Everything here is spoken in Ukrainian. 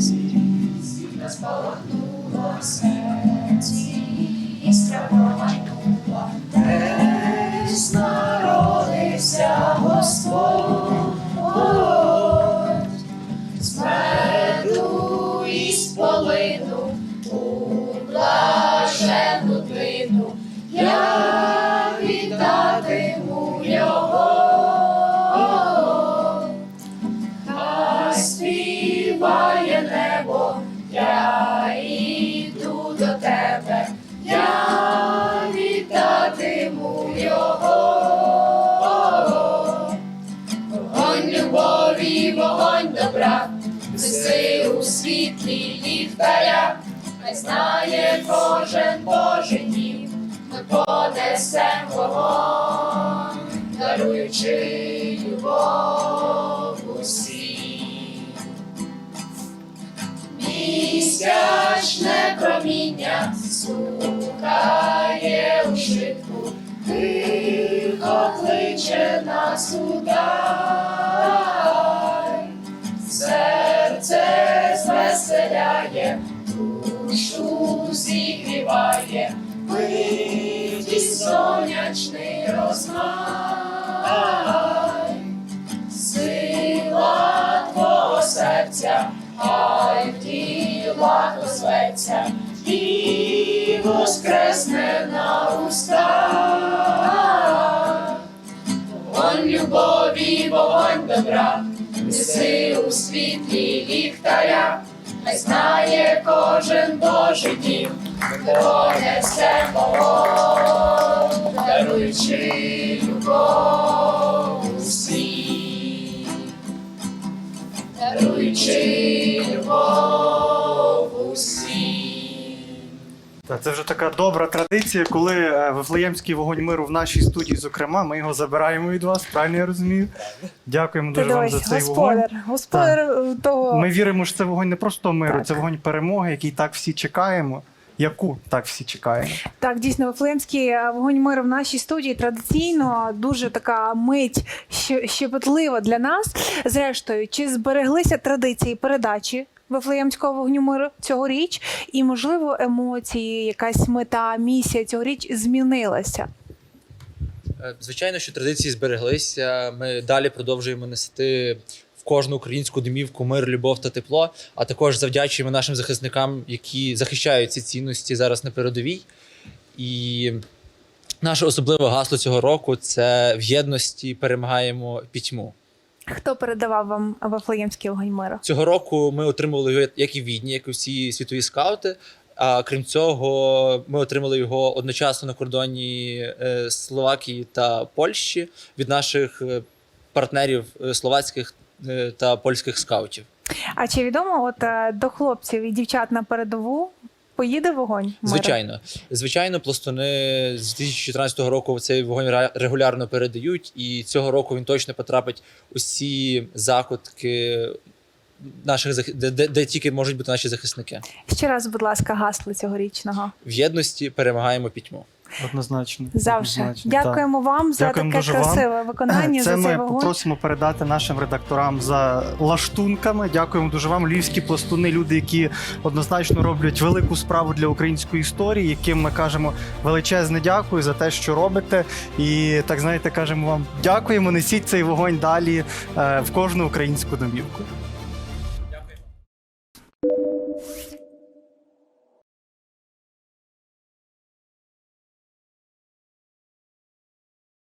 світ спалахнуло в серці, іскра промайнула, десь народився Господь, з і з полину у блаженну я йду до тебе, я вітатиму його. Вогонь любові, вогонь добра, неси у світлі ліхтаря, хай знає кожен Божий дім, ми понесем вогонь, даруючи любов Місячне проміння стукає у шитку, тихо кличе нас удай. Серце звеселяє, душу зігріває, і воскресне на устах. Вогонь любові, вогонь добра, неси у світлі ліхтаря, хай знає кожен Божий дім, понесе вогонь, даруючи любов усім, даруючи це вже така добра традиція, коли е, Вифлеємський вогонь миру в нашій студії, зокрема, ми його забираємо від вас, правильно я розумію? Дякуємо Ти дуже вам дивись, за цей вогонь. господар, господар е, того. Ми віримо, що це вогонь не просто миру, Так. це вогонь перемоги, який так всі чекаємо. Яку так всі чекаємо? Так, дійсно, Вифлеємський е, вогонь миру в нашій студії традиційно дуже така мить щ- щепетлива для нас. Зрештою, чи збереглися традиції передачі Вифлеємського вогню миру цьогоріч, і можливо емоції, якась мета, місія цьогоріч змінилася? Е, Звичайно, що традиції збереглися. Ми далі продовжуємо нести в кожну українську домівку мир, любов та тепло. А також завдячуємо нашим захисникам, які захищають ці цінності зараз на передовій. І наше особливе гасло цього року це в єдності перемагаємо пітьму. Хто передавав вам Вифлеємський вогонь миру? Цього року ми отримали його як і в Відні, як і всі світові скаути. А крім цього, ми отримали його одночасно на кордоні е, Словакії та Польщі від наших е, партнерів е, словацьких та польських скаутів. А чи відомо, от до хлопців і дівчат на передову поїде вогонь? миру? Звичайно, звичайно, пластуни з 2014 року цей вогонь регулярно передають, і цього року він точно потрапить усі закутки наших де, де, де тільки можуть бути наші захисники. Ще раз, будь ласка, гасло цьогорічного. В єдності перемагаємо пітьму. Однозначно. Завжди. однозначно, так. Дякуємо вам за Дякуємо таке дуже вам. красиве виконання. Це за цей ми вогонь. попросимо передати нашим редакторам за лаштунками. Дякуємо дуже вам. Львівські пластуни, люди, які однозначно роблять велику справу для української історії, яким ми кажемо величезне дякую за те, що робите. І так знаєте, кажемо вам дякуємо. Несіть цей вогонь далі е, в кожну українську домівку.